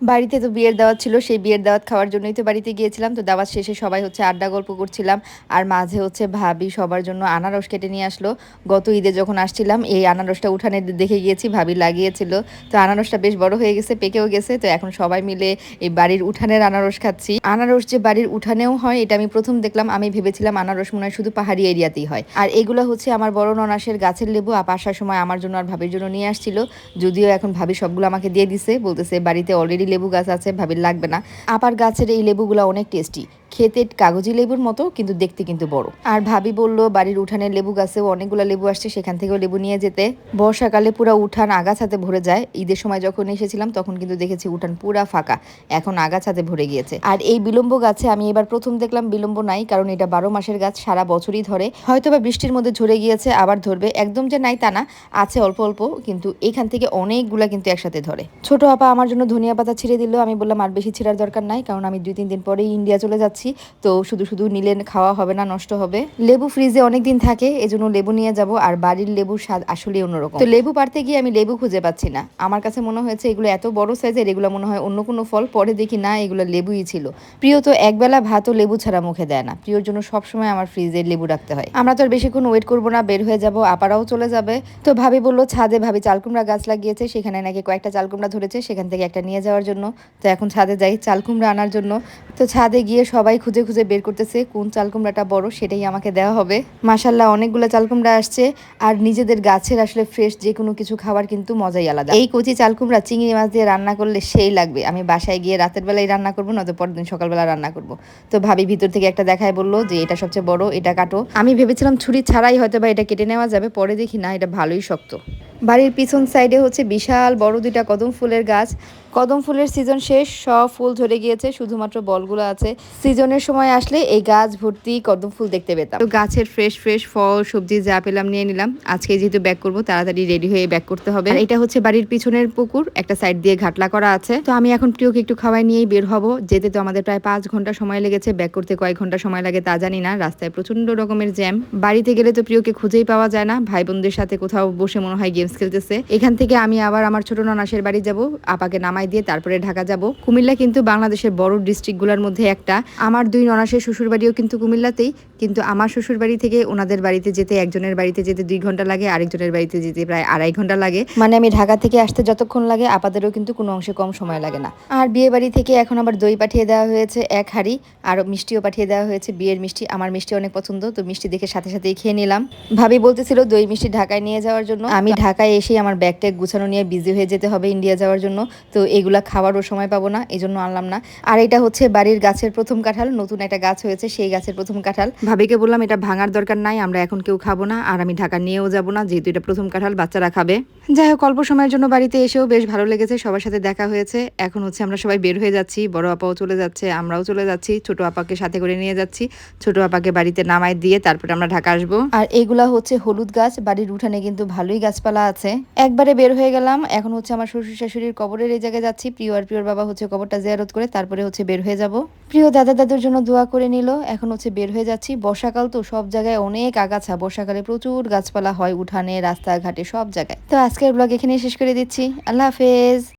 বাড়িতে তো বিয়ের দাওয়াত ছিল, সেই বিয়ের দাওয়াত খাওয়ার জন্যই তো বাড়িতে গিয়েছিলাম। তো দাওয়াত শেষে সবাই হচ্ছে আড্ডা গল্প করছিলাম। আর মাঝে হচ্ছে ভাবি সবার জন্য আনারস কেটে নিয়ে আসলো। গত ঈদে যখন আসছিলাম, এই আনারসটা উঠানে দেখে গিয়েছি, ভাবি লাগিয়েছিল। তো আনারসটা বেশ বড় হয়ে গেছে, পেকেও গেছে। তো এখন সবাই মিলে এই বাড়ির উঠানের আনারস খাচ্ছি। আনারস যে বাড়ির উঠানেও হয়, এটা আমি প্রথম দেখলাম। আমি ভেবেছিলাম আনারস মনে হয় শুধু পাহাড়ি এরিয়াতেই হয়। আর এগুলো হচ্ছে আমার বড় ননাসের গাছের লেবু, আপ, আসার সময় আমার জন্য আর ভাবির জন্য নিয়ে আসছিল। যদিও এখন ভাবি সবগুলো আমাকে দিয়ে দিছে, বলতেছে বাড়িতে অলরেডি লেবু গাছ আছে ভাবি লাগবে না। আপার গাছের এই লেবুগুলো অনেক টেস্টি খেতে কাগজি লেবুর মতো, কিন্তু দেখতে কিন্তু বড়। আর ভাবি বলল, বাড়ির উঠানের লেবু গাছেও অনেকগুলো লেবু আসছে, সেখান থেকেও লেবু নিয়ে যেতে। বর্ষাকালে পুরো উঠান আগাছাতে ভরে যায়। ঈদের সময় যখন এসেছিলাম, তখন কিন্তু দেখেছি উঠান পুরা ফাঁকা। এখন আগাছাতে ভরে গিয়েছে। আর এই বিলম্ব গাছে আমি এবার প্রথম দেখলাম বিলম্ব নাই, কারণ এটা বারো মাসের গাছ, সারা বছরই ধরে। হয়তো বা বৃষ্টির মধ্যে ঝরে গিয়েছে, আবার ধরবে। একদম যে নাই তা না, আছে অল্প অল্প, কিন্তু এখান থেকে অনেকগুলা কিন্তু একসাথে ধরে। ছোট আপা আমার জন্য ধনিয়া পাতা ছিঁড়ে দিল। আমি বললাম, আর বেশি ছিঁড়ার দরকার নাই, কারণ আমি দুই তিন দিন পরেই ইন্ডিয়া চলে যাচ্ছি। তো শুধু শুধু নিলে খাওয়া হবে না, নষ্ট হবে। লেবু ফ্রিজে অনেক দিন থাকে, এজন্য লেবু নিয়ে যাব, আর বাড়ির লেবুর স্বাদ আসলে অন্যরকম। তো লেবু পারতে গিয়ে আমি লেবু খুঁজে পাচ্ছি না। আমার কাছে মনে হয়েছে এগুলো এত বড় সাইজের এগুলো মনে হয় অন্য কোনো ফল, পরে দেখি না, এগুলো লেবুই ছিল। প্রিয় তো একবেলা ভাত ও লেবু ছাড়া মুখে দেয় না। প্রিয়র জন্য সবসময় আমার ফ্রিজে লেবু রাখতে হয়। আমরা তো আর বেশিক্ষণ ওয়েট করব না, বের হয়ে যাব, আপারাও চলে যাবে। তো ভাবি বলল, ছাদে ভাবি চালকুমড়া গাছ লাগিয়েছে, সেখানে নাকি কয়েকটা চালকুমড়া ধরেছে, সেখান থেকে একটা নিয়ে যাওয়ার জন্য। তো এখন ছাদে যাই চালকুমড়া আনার জন্য। তো ছাদে গিয়ে সবাই খুঁজে খুঁজে বের করতেছে কোন চালকুমড়াটা বড় সেটাই আমাকে দেওয়া হবে। মাসাল্লাহ অনেকগুলো চালকুমড়া আসছে আর নিজেদের গাছের আসলে ফ্রেশ যে কোনো কিছু খাবার কিন্তু মজাই আলাদা। এই কচি চালকুমড়া চিংড়ি মাছ দিয়ে রান্না করলে সেই লাগবে। আমি বাসায় গিয়ে রাতের বেলায় রান্না করব, নয়তো পরের দিন সকালবেলা রান্না করব। তো ভাবি ভিতর থেকে একটা দেখায় বলল যে, এটা সবচেয়ে বড়, এটা কাটো। আমি ভেবেছিলাম ছুরি ছাড়াই হয়তো বা এটা কেটে নেওয়া যাবে, পরে দেখি না, এটা ভালোই শক্ত। বাড়ির পিছন সাইডে হচ্ছে বিশাল বড় দুইটা কদম ফুলের গাছ। কদম ফুলের সিজন শেষ, সব ফুল ঝরে গিয়েছে, শুধুমাত্র বলগুলো আছে। সিজনের সময় আসলে এই গাছ ভর্তি কদম ফুল দেখতে পেতাম। তো গাছের ফ্রেশ ফ্রেশ ফল, সবজি যা পেলাম নিয়ে নিলাম। আজকে যেহেতু ব্যাক করব, তাড়াতাড়ি রেডি হয়ে ব্যাক করতে হবে। এটা হচ্ছে বাড়ির পিছনের পুকুর, একটা সাইড দিয়ে ঘাটলা করা আছে। তো আমি এখন প্রিয়কে একটু খাওয়াই নিয়েই বের হব। যেতে তো আমাদের প্রায় পাঁচ ঘণ্টা সময় লেগেছে ব্যাক করতে কয়েক ঘণ্টা সময় লাগে, তা জানি না। রাস্তায় প্রচণ্ড রকমের জ্যাম বাড়িতে গেলে তো প্রিয়কে খুঁজেই পাওয়া যায় না। ভাই বোনদের সাথে কোথাও বসে মনে হয় গেমস খেলতেছে। এখান থেকে আমি আবার আমার ছোট ননাসের বাড়ি যাব, আপাকে নামাই দিয়ে তারপরে ঢাকা যাব। কুমিল্লা কিন্তু বাংলাদেশের বড় ডিস্ট্রিক্টগুলোর মধ্যে একটা। আমার দুই ননাসের শ্বশুর বাড়িও কিন্তু কুমিল্লাতেই, কিন্তু আমার শ্বশুর বাড়ি থেকে ওনাদের বাড়িতে যেতে, একজনের বাড়িতে যেতে দুই ঘণ্টা লাগে, আরেকজনের বাড়িতে যেতে প্রায় আড়াই ঘণ্টা লাগে। মানে আমি ঢাকা থেকে আসতে যতক্ষণ লাগে, আপাদেরও কিন্তু কোনো অংশে কম সময় লাগে না। আর বিয়ে বাড়ি থেকে এখন আবার দই পাঠিয়ে দেওয়া হয়েছে, এক হাড়ি, আর মিষ্টিও পাঠিয়ে দেওয়া হয়েছে, বিয়ের মিষ্টি। আমার মিষ্টি অনেক পছন্দ, তো মিষ্টি দেখে সাথে সাথেই খেয়ে নিলাম। ভাবি বলতেছিল দই মিষ্টি ঢাকায় নিয়ে যাওয়ার জন্য। আমি ঢাকায় এসেই আমার ব্যাগ ট্যাগ গুছানো নিয়ে বিজি হয়ে যেতে হবে ইন্ডিয়া যাওয়ার জন্য। তো এগুলা খাওয়ারও সময় পাবো না এই জন্য আনলাম না। আর এটা হচ্ছে বাড়ির গাছের প্রথম কাঁঠাল, নতুন একটা গাছ হয়েছে, সেই গাছের প্রথম কাঁঠাল। ভাবিকে বললাম, এটা ভাঙার দরকার নাই, আমরা এখন কেউ খাব না, আর আমি ঢাকা নিয়েও যাব না, যেহেতু এটা প্রথম কাঁঠাল, বাচ্চারা খাবে। যাই হোক, অল্প সময়ের জন্য বাড়িতে এসেও বেশ ভালো লেগেছে, সবার সাথে দেখা হয়েছে। এখন হচ্ছে আমরা সবাই বের হয়ে যাচ্ছি, বড় আপাও চলে যাচ্ছে, আমরাও চলে যাচ্ছি, ছোট আপাকে সাথে করে নিয়ে যাচ্ছি, ছোট আপাকে বাড়িতে নামাই দিয়ে তারপরে আমরা ঢাকা আসব। আর এগুলা হচ্ছে হলুদ গাছ, বাড়ির উঠানে কিন্তু ভালোই গাছপালা আছে। একবারে বের হয়ে গেলাম। এখন হচ্ছে আমার শ্বশুর শাশুড়ির কবরের এই জায়গায় যাচ্ছি। প্রিয় আর প্রিয়র বাবা হচ্ছে কবরটা জিয়ারত করে তারপরে হচ্ছে বের হয়ে যাব। প্রিয় দাদা দাদুর জন্য দোয়া করে নিল। এখন হচ্ছে বের হয়ে যাচ্ছি। বর্ষাকাল তো সব জায়গায় অনেক আগাছা। বর্ষাকালে প্রচুর গাছপালা হয়, উঠানে, রাস্তাঘাটে সব জায়গায়। তো আজকের ব্লগ এখানে শেষ করে দিচ্ছি। আল্লাহ হাফেজ।